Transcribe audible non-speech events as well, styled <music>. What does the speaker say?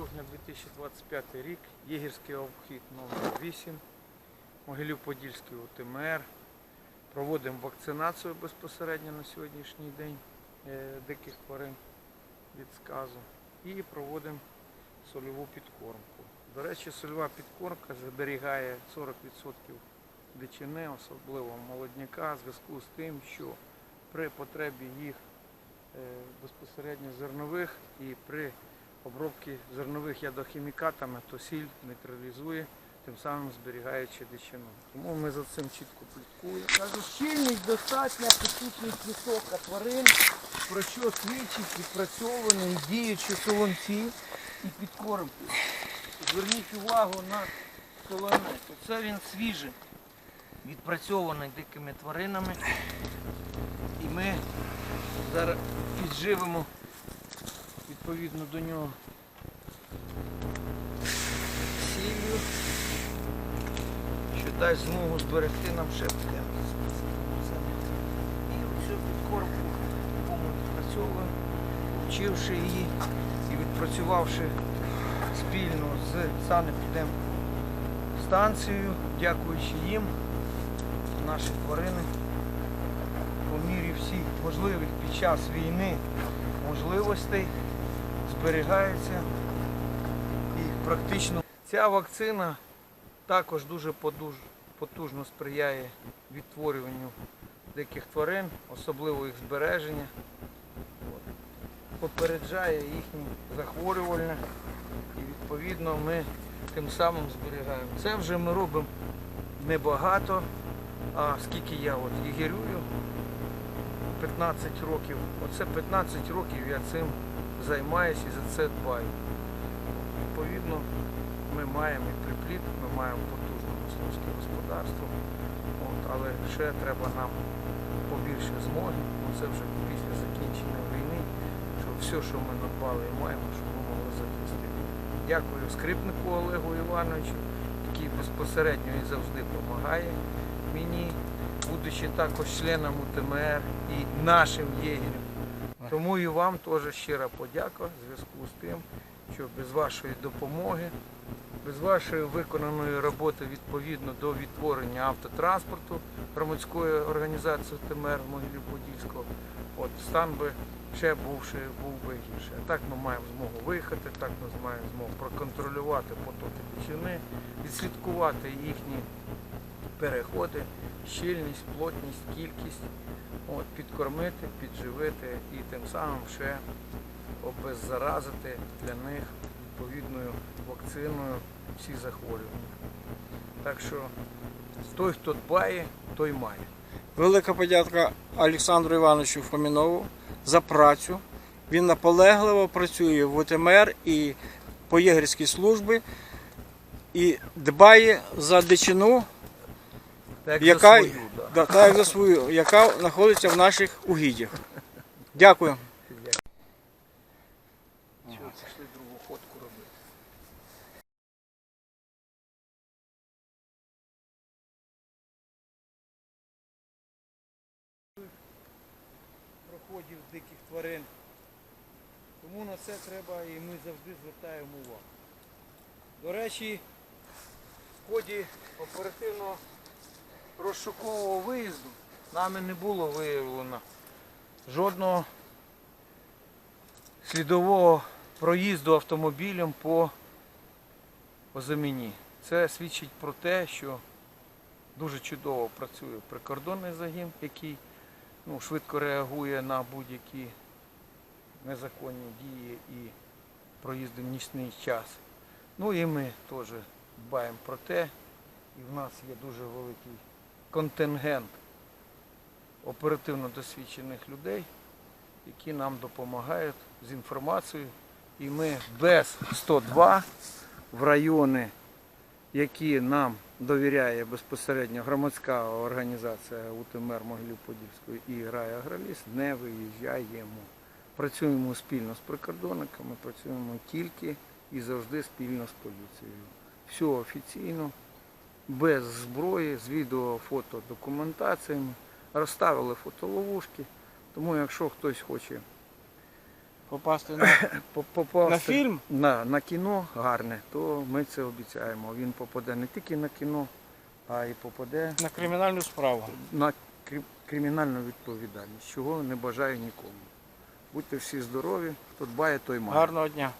22 жовтня 2025 рік, Єгерський обхід номер 8 Могилів-Подільський УТМР. Проводимо вакцинацію безпосередньо на сьогоднішній день е, диких тварин від сказу і проводимо сольову підкормку. До речі, сольова підкормка зберігає 40% дичини, особливо молодняка, в зв'язку з тим, що при потребі їх е, безпосередньо зернових і при обробці зернових ядохімікатами, то сіль нейтралізує, тим самим зберігаючи дичину. Тому ми за цим чітко пліткуємо. Кажу, щільність достатня, присутність висока тварин, про що свідчить відпрацьовані і діючі солонці і підкормки. Зверніть увагу на солонець. Оце він свіжий, відпрацьований дикими тваринами. І ми зараз підживимо відповідно до нього сіллю, що дасть змогу зберегти нам ще буде. І оцю підкормку, яку відпрацьовуємо, вчивши її і відпрацювавши спільно з санепідемстанцією, дякуючи їм, наші тварини по мірі всіх можливих під час війни можливостей зберігаються і практично ця вакцина також дуже потужно сприяє відтворюванню диких тварин, особливо їх збереження. Попереджає їхнє захворювання і відповідно ми тим самим зберігаємо. Це вже ми робимо небагато, а скільки я от єгерюю, 15 років. Оце 15 років я цим займаюся і за це дбаю. Відповідно, ми маємо і припліт, ми маємо потужне мисливське господарство, От, але ще треба нам побільше змоги. Ну, це вже після закінчення війни, щоб все, що ми надбали і маємо, щоб ми могли захистити. Дякую скрипнику Олегу Івановичу, який безпосередньо і завжди допомагає мені, будучи також членом УТМР і нашим єгерем. Тому і вам теж щира подяка в зв'язку з тим, що без вашої допомоги, без вашої виконаної роботи відповідно до відтворення автотранспорту громадської організації ТМР Могилів-Подільського, стан би ще бувши, був би гірше. А так ми маємо змогу виїхати, так ми маємо змогу проконтролювати потоки дичини, відслідкувати їхні переходи, щільність, плотність, кількість, от, підкормити, підживити і тим самим ще обеззаразити для них відповідною вакциною всі захворювання. Так що той, хто дбає, той має. Велика подяка Олександру Івановичу Фомінову за працю. Він наполегливо працює в УТМР і по єгерській службі і дбає за дичину, Так яка, да. так як за свою, яка знаходиться в наших угіддях. Дякую. Проходів диких тварин. Тому на це треба і ми завжди звертаємо увагу. До речі, в ході оперативного розшукового виїзду нами не було виявлено жодного слідового проїзду автомобілем по Озаміні. Це свідчить про те, що дуже чудово працює прикордонний загін, який ну, швидко реагує на будь-які незаконні дії і проїзди в нічний час. Ну і ми теж дбаємо про те, і в нас є дуже великий контингент оперативно досвідчених людей, які нам допомагають з інформацією. І ми без 102 в райони, які нам довіряє безпосередньо громадська організація УТМР Могилів-Подільської і Грає Агроліс, не виїжджаємо. Працюємо спільно з прикордонниками, працюємо тільки і завжди спільно з поліцією. Все офіційно, без зброї, з відео, фото, документаціями. Розставили фотоловушки. Тому якщо хтось хоче попасти на, <coughs> попасти на фільм. на, на кіно гарне, то ми це обіцяємо. Він попаде не тільки на кіно, а й попаде на кримінальну справу. на кримінальну відповідальність, чого не бажаю нікому. Будьте всі здорові, хто дбає, той має. Гарного дня.